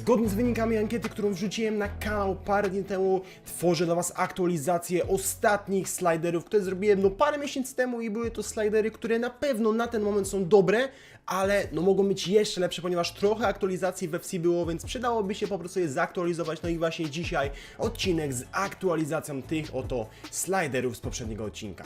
Zgodnie z wynikami ankiety, którą wrzuciłem na kanał parę dni temu, tworzę dla Was aktualizację ostatnich sliderów, które zrobiłem no parę miesięcy temu i były to slidery, które na pewno na ten moment są dobre, ale no mogą być jeszcze lepsze, ponieważ trochę aktualizacji we FC było, więc przydałoby się po prostu je zaktualizować. No i właśnie dzisiaj odcinek z aktualizacją tych oto sliderów z poprzedniego odcinka.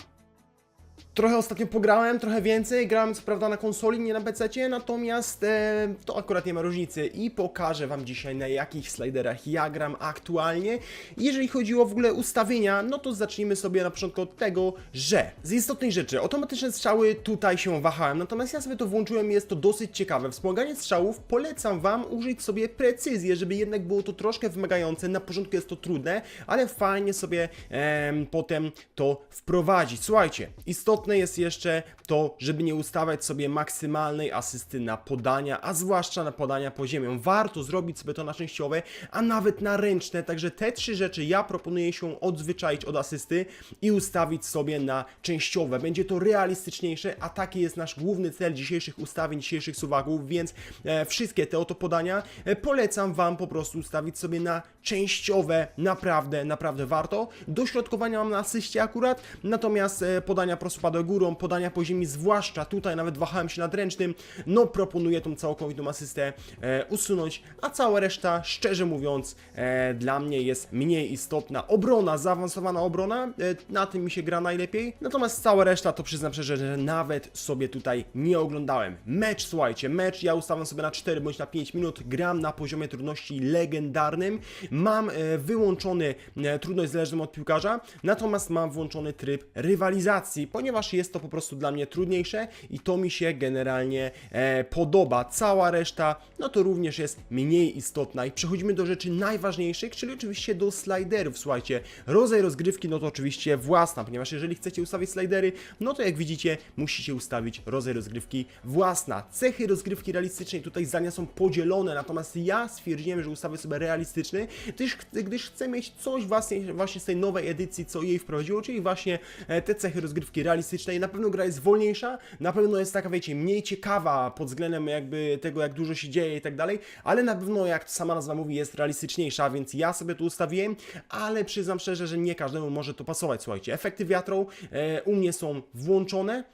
Trochę ostatnio pograłem, trochę więcej, grałem co prawda na konsoli, nie na PC, natomiast e, to akurat nie ma różnicy i pokażę Wam dzisiaj na jakich sliderach ja gram aktualnie. Jeżeli chodzi o w ogóle ustawienia, no to zacznijmy sobie na początku od tego, że z istotnej rzeczy, automatyczne strzały tutaj się wahałem, natomiast ja sobie to włączyłem jest to dosyć ciekawe. Wspomaganie strzałów polecam Wam użyć sobie precyzję, żeby jednak było to troszkę wymagające, na początku jest to trudne, ale fajnie sobie em, potem to wprowadzić. Słuchajcie, istotne jest jeszcze to, żeby nie ustawiać sobie maksymalnej asysty na podania, a zwłaszcza na podania po ziemią. Warto zrobić sobie to na częściowe, a nawet na ręczne, także te trzy rzeczy ja proponuję się odzwyczaić od asysty i ustawić sobie na częściowe. Będzie to realistyczniejsze, a taki jest nasz główny cel dzisiejszych ustawień, dzisiejszych suwaków, więc e, wszystkie te oto podania e, polecam Wam po prostu ustawić sobie na częściowe, naprawdę, naprawdę warto. Dośrodkowania mam na asyście akurat, natomiast e, podania prosto padają górą, podania po ziemi, zwłaszcza tutaj nawet wahałem się nad ręcznym, no proponuję tą całkowitą asystę e, usunąć, a cała reszta, szczerze mówiąc, e, dla mnie jest mniej istotna. Obrona, zaawansowana obrona, e, na tym mi się gra najlepiej, natomiast cała reszta to przyznam szczerze, że nawet sobie tutaj nie oglądałem. Mecz, słuchajcie, mecz ja ustawiam sobie na 4 bądź na 5 minut, gram na poziomie trudności legendarnym, mam e, wyłączony e, trudność zależną od piłkarza, natomiast mam włączony tryb rywalizacji, ponieważ jest to po prostu dla mnie trudniejsze i to mi się generalnie e, podoba. Cała reszta, no to również jest mniej istotna i przechodzimy do rzeczy najważniejszych, czyli oczywiście do sliderów. Słuchajcie, rodzaj rozgrywki, no to oczywiście własna, ponieważ jeżeli chcecie ustawić slidery, no to jak widzicie, musicie ustawić rodzaj rozgrywki własna. Cechy rozgrywki realistycznej tutaj zdania są podzielone, natomiast ja stwierdziłem, że ustawię sobie realistyczny, gdyż, gdyż chcę mieć coś właśnie, właśnie z tej nowej edycji, co jej wprowadziło, czyli właśnie e, te cechy rozgrywki realistycznej. Na pewno gra jest wolniejsza, na pewno jest taka, wiecie, mniej ciekawa pod względem jakby tego, jak dużo się dzieje i tak dalej, ale na pewno, jak sama nazwa mówi, jest realistyczniejsza, więc ja sobie tu ustawiłem, ale przyznam szczerze, że nie każdemu może to pasować. Słuchajcie, efekty wiatrą e, u mnie są włączone,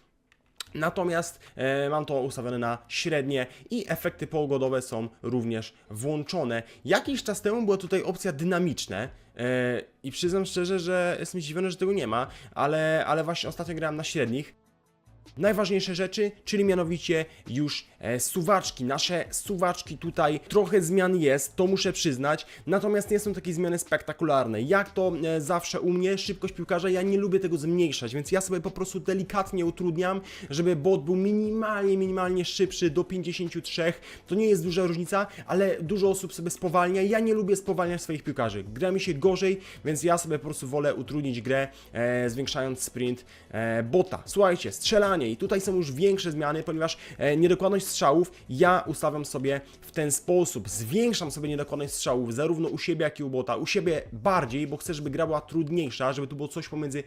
Natomiast e, mam to ustawione na średnie i efekty pogodowe są również włączone. Jakiś czas temu była tutaj opcja dynamiczne i przyznam szczerze, że jestem zdziwiony, że tego nie ma, ale, ale właśnie ostatnio grałem na średnich. Najważniejsze rzeczy, czyli mianowicie już e, suwaczki. Nasze suwaczki tutaj trochę zmian jest, to muszę przyznać, natomiast nie są takie zmiany spektakularne. Jak to e, zawsze u mnie, szybkość piłkarza, ja nie lubię tego zmniejszać, więc ja sobie po prostu delikatnie utrudniam, żeby bot był minimalnie, minimalnie szybszy do 53. To nie jest duża różnica, ale dużo osób sobie spowalnia. Ja nie lubię spowalniać swoich piłkarzy. Gra mi się gorzej, więc ja sobie po prostu wolę utrudnić grę, e, zwiększając sprint e, bota. Słuchajcie, strzelanie i tutaj są już większe zmiany, ponieważ e, niedokładność strzałów ja ustawiam sobie w ten sposób. Zwiększam sobie niedokładność strzałów zarówno u siebie, jak i u bota. U siebie bardziej, bo chcę, żeby gra była trudniejsza, żeby tu było coś pomiędzy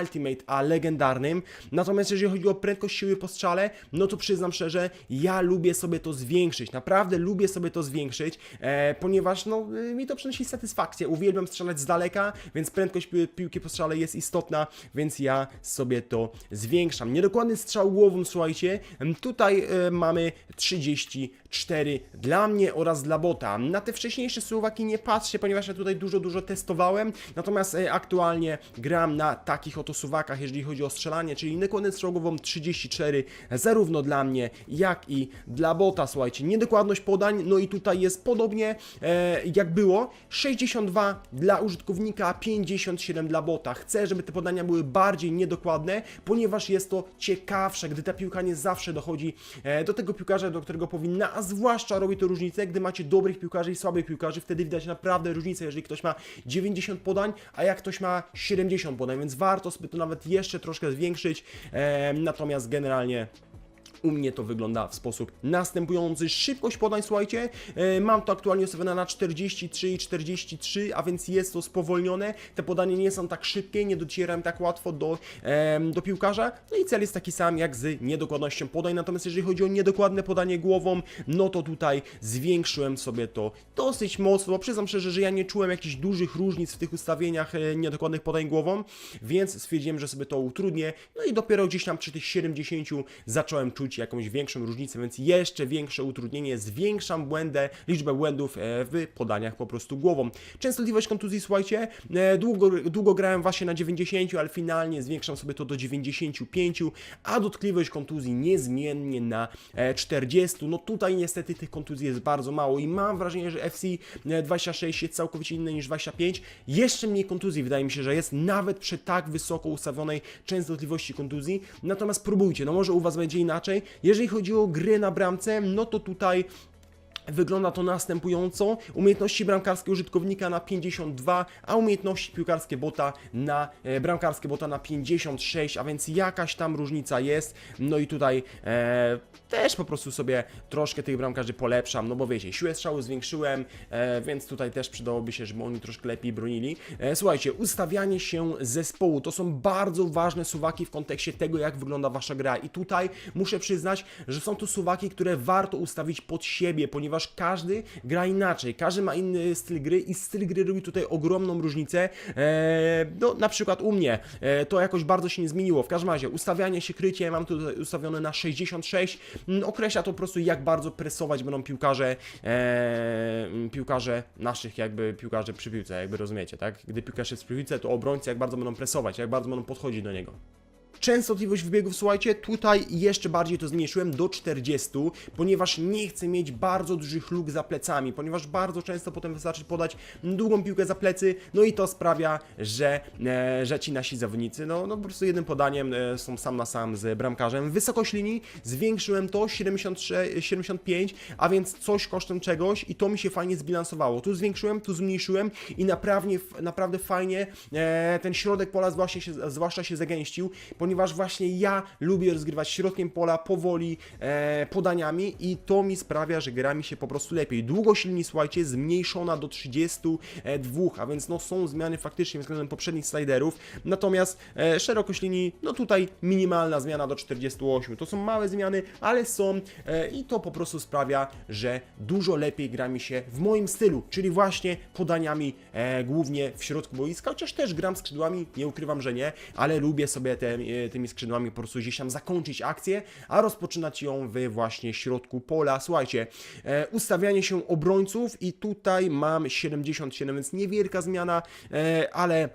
Ultimate a legendarnym. Natomiast jeżeli chodzi o prędkość siły po strzale, no to przyznam szczerze, ja lubię sobie to zwiększyć. Naprawdę lubię sobie to zwiększyć, e, ponieważ no, y, mi to przynosi satysfakcję. Uwielbiam strzelać z daleka, więc prędkość pi piłki po strzale jest istotna, więc ja sobie to zwiększam. Niedokładny strzał głową, słuchajcie, tutaj e, mamy mamy 30 34 dla mnie oraz dla bota. Na te wcześniejsze słowaki nie patrzę, ponieważ ja tutaj dużo, dużo testowałem, natomiast e, aktualnie gram na takich oto suwakach, jeżeli chodzi o strzelanie, czyli niedokładny strzał głową 34, zarówno dla mnie, jak i dla bota, słuchajcie, niedokładność podań, no i tutaj jest podobnie e, jak było, 62 dla użytkownika, 57 dla bota. Chcę, żeby te podania były bardziej niedokładne, ponieważ jest to ciekawsze, gdy ta piłka nie zawsze dochodzi e, do tego piłkarza, do którego powinna, a zwłaszcza robi to różnicę, gdy macie dobrych piłkarzy i słabych piłkarzy, wtedy widać naprawdę różnicę, jeżeli ktoś ma 90 podań, a jak ktoś ma 70 podań, więc warto sobie to nawet jeszcze troszkę zwiększyć, natomiast generalnie U mnie to wygląda w sposób następujący. Szybkość podań, słuchajcie, e, mam to aktualnie ustawione na 43 i 43, a więc jest to spowolnione. Te podania nie są tak szybkie, nie docieram tak łatwo do, do piłkarza. No i cel jest taki sam jak z niedokładnością podań. Natomiast jeżeli chodzi o niedokładne podanie głową, no to tutaj zwiększyłem sobie to dosyć mocno. Bo przyznam szczerze, że ja nie czułem jakichś dużych różnic w tych ustawieniach e, niedokładnych podań głową, więc stwierdziłem, że sobie to utrudnię. No i dopiero gdzieś tam przy tych 70 zacząłem czuć jakąś większą różnicę, więc jeszcze większe utrudnienie, zwiększam błędę, liczbę błędów e, w podaniach po prostu głową. Częstotliwość kontuzji, słuchajcie, e, długo, długo grałem właśnie na 90, ale finalnie zwiększam sobie to do 95, a dotkliwość kontuzji niezmiennie na e, 40. No tutaj niestety tych kontuzji jest bardzo mało i mam wrażenie, że FC 26 jest całkowicie inny niż 25. Jeszcze mniej kontuzji wydaje mi się, że jest nawet przy tak wysoko ustawionej częstotliwości kontuzji. Natomiast próbujcie, no może u Was będzie inaczej. Jeżeli chodzi o gry na bramce, no to tutaj Wygląda to następująco. Umiejętności bramkarskie użytkownika na 52, a umiejętności piłkarskie bota na e, bramkarskie bota na 56, a więc jakaś tam różnica jest. No i tutaj e, też po prostu sobie troszkę tych bramkarzy polepszam, no bo wiecie, siłę strzału zwiększyłem, e, więc tutaj też przydałoby się, żeby oni troszkę lepiej bronili. E, słuchajcie, ustawianie się zespołu to są bardzo ważne suwaki w kontekście tego, jak wygląda wasza gra. I tutaj muszę przyznać, że są to suwaki, które warto ustawić pod siebie, ponieważ każdy gra inaczej, każdy ma inny styl gry i styl gry robi tutaj ogromną różnicę. E, no, na przykład u mnie e, to jakoś bardzo się nie zmieniło. W każdym razie ustawianie się, krycie mam tutaj ustawione na 66. Mm, Określa to po prostu jak bardzo presować będą piłkarze, e, piłkarze naszych jakby piłkarze przy piłce, jakby rozumiecie, tak? Gdy piłkarz jest przy piłce, to obrońcy jak bardzo będą presować, jak bardzo będą podchodzić do niego. Częstotliwość wybiegów, słuchajcie, tutaj jeszcze bardziej to zmniejszyłem do 40, ponieważ nie chcę mieć bardzo dużych luk za plecami, ponieważ bardzo często potem wystarczy podać długą piłkę za plecy, no i to sprawia, że, e, że ci nasi zawodnicy, no, no po prostu jednym podaniem e, są sam na sam z bramkarzem. Wysokość linii zwiększyłem to 73, 75, a więc coś kosztem czegoś i to mi się fajnie zbilansowało. Tu zwiększyłem, tu zmniejszyłem i naprawdę, naprawdę fajnie e, ten środek pola zwłaszcza się, zwłaszcza się zagęścił, ponieważ właśnie ja lubię rozgrywać środkiem pola powoli e, podaniami i to mi sprawia, że gra mi się po prostu lepiej. Długość linii, słuchajcie, zmniejszona do 32, a więc no są zmiany faktycznie względem poprzednich sliderów, natomiast e, szerokość linii, no tutaj minimalna zmiana do 48. To są małe zmiany, ale są e, i to po prostu sprawia, że dużo lepiej gra mi się w moim stylu, czyli właśnie podaniami e, głównie w środku boiska, chociaż też gram skrzydłami, nie ukrywam, że nie, ale lubię sobie te, e, tymi skrzydłami po prostu gdzieś tam zakończyć akcję, a rozpoczynać ją w właśnie środku pola. Słuchajcie, e, ustawianie się obrońców i tutaj mam 77, więc niewielka zmiana, e, ale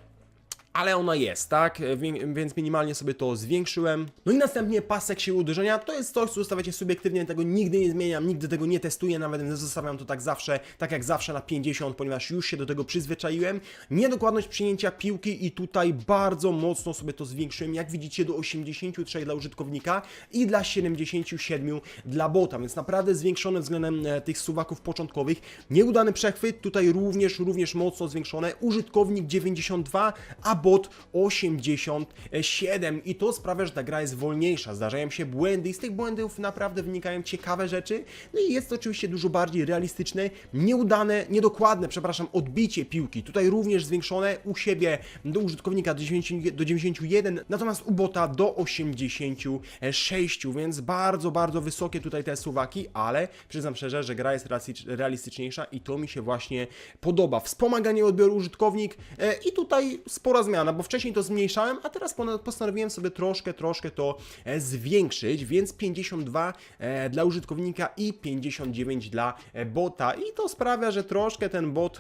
ale ona jest, tak? Wie- Więc minimalnie sobie to zwiększyłem. No i następnie pasek siły uderzenia. To jest coś, co ustawiacie subiektywnie, tego nigdy nie zmieniam, nigdy tego nie testuję, nawet zostawiam to tak zawsze, tak jak zawsze na 50, ponieważ już się do tego przyzwyczaiłem. Niedokładność przyjęcia piłki i tutaj bardzo mocno sobie to zwiększyłem, jak widzicie do 83 dla użytkownika i dla 77 dla bota, więc naprawdę zwiększone względem e, tych suwaków początkowych. Nieudany przechwyt, tutaj również, również mocno zwiększone. Użytkownik 92, a bot 87 i to sprawia, że ta gra jest wolniejsza, zdarzają się błędy i z tych błędów naprawdę wynikają ciekawe rzeczy, no i jest to oczywiście dużo bardziej realistyczne, nieudane, niedokładne, przepraszam, odbicie piłki, tutaj również zwiększone u siebie do użytkownika do, 90, do 91, natomiast u bota do 86, więc bardzo, bardzo wysokie tutaj te suwaki, ale przyznam szczerze, że gra jest realistyc- realistyczniejsza i to mi się właśnie podoba. Wspomaganie odbioru użytkownik e, i tutaj spora zmiana, bo wcześniej to zmniejszałem, a teraz postanowiłem sobie troszkę, troszkę to e, zwiększyć, więc 52 e, dla użytkownika i 59 dla e, bota. I to sprawia, że troszkę ten bot,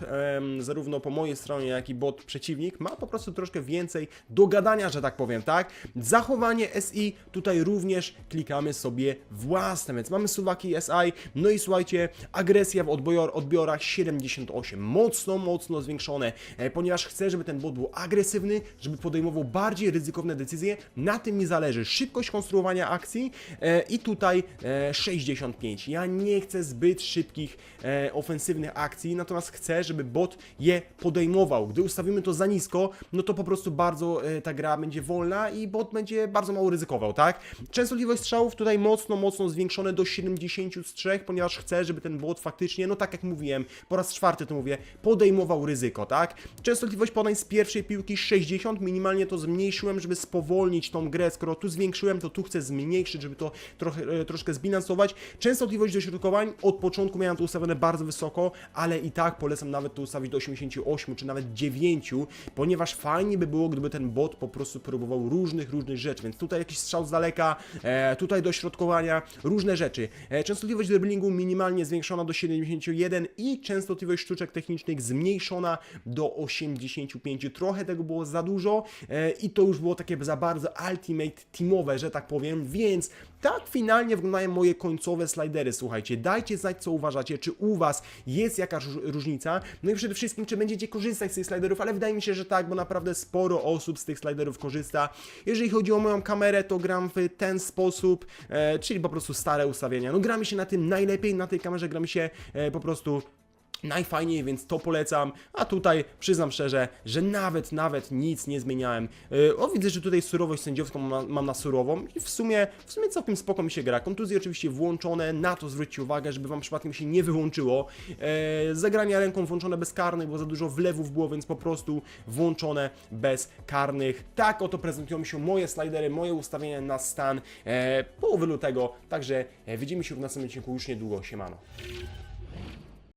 zarówno po mojej stronie, jak i bot przeciwnik, ma po prostu troszkę więcej do gadania, że tak powiem, tak? Zachowanie SI, tutaj również klikamy sobie własne, więc mamy suwaki SI, no i słuchajcie, agresja w odbior, odbiorach 78, mocno, mocno zwiększone, ponieważ chcę, żeby ten bot był agresywny, ofensywny, żeby podejmował bardziej ryzykowne decyzje. Na tym mi zależy. Szybkość konstruowania akcji e, i tutaj e, 65. Ja nie chcę zbyt szybkich e, ofensywnych akcji, natomiast chcę, żeby bot je podejmował. Gdy ustawimy to za nisko, no to po prostu bardzo e, ta gra będzie wolna i bot będzie bardzo mało ryzykował, tak? Częstotliwość strzałów tutaj mocno, mocno zwiększone do 73, ponieważ chcę, żeby ten bot faktycznie, no tak jak mówiłem, po raz czwarty to mówię, podejmował ryzyko, tak? Częstotliwość podań z pierwszej piłki 60, minimalnie to zmniejszyłem, żeby spowolnić tą grę, skoro tu zwiększyłem, to tu chcę zmniejszyć, żeby to trochę, e, troszkę zbilansować. Częstotliwość dośrodkowań od początku miałem to ustawione bardzo wysoko, ale i tak polecam nawet to ustawić do 88 czy nawet 9, ponieważ fajnie by było, gdyby ten bot po prostu próbował różnych, różnych rzeczy, więc tutaj jakiś strzał z daleka, e, tutaj dośrodkowania, różne rzeczy. E, częstotliwość driblingu minimalnie zwiększona do 71 i częstotliwość sztuczek technicznych zmniejszona do 85. Trochę tego było za dużo e, i to już było takie za bardzo ultimate teamowe, że tak powiem, więc tak finalnie wyglądają moje końcowe slidery, słuchajcie. Dajcie znać, co uważacie, czy u Was jest jakaś róż- różnica, no i przede wszystkim, czy będziecie korzystać z tych sliderów, ale wydaje mi się, że tak, bo naprawdę sporo osób z tych sliderów korzysta. Jeżeli chodzi o moją kamerę, to gram w ten sposób, e, czyli po prostu stare ustawienia. No gramy się na tym najlepiej, na tej kamerze gramy się e, po prostu najfajniej, więc to polecam. A tutaj przyznam szczerze, że nawet, nawet nic nie zmieniałem. Yy, o, widzę, że tutaj surowość sędziowską mam, na surową i w sumie, w sumie całkiem spoko mi się gra. Kontuzje oczywiście włączone, na to zwróćcie uwagę, żeby wam przypadkiem się nie wyłączyło. Yy, zagrania ręką włączone bez bo za dużo wlewów było, więc po prostu włączone bez karnych. Tak oto prezentują się moje slidery, moje ustawienia na stan e, połowy lutego. Także widzimy się w następnym odcinku już niedługo. Siemano.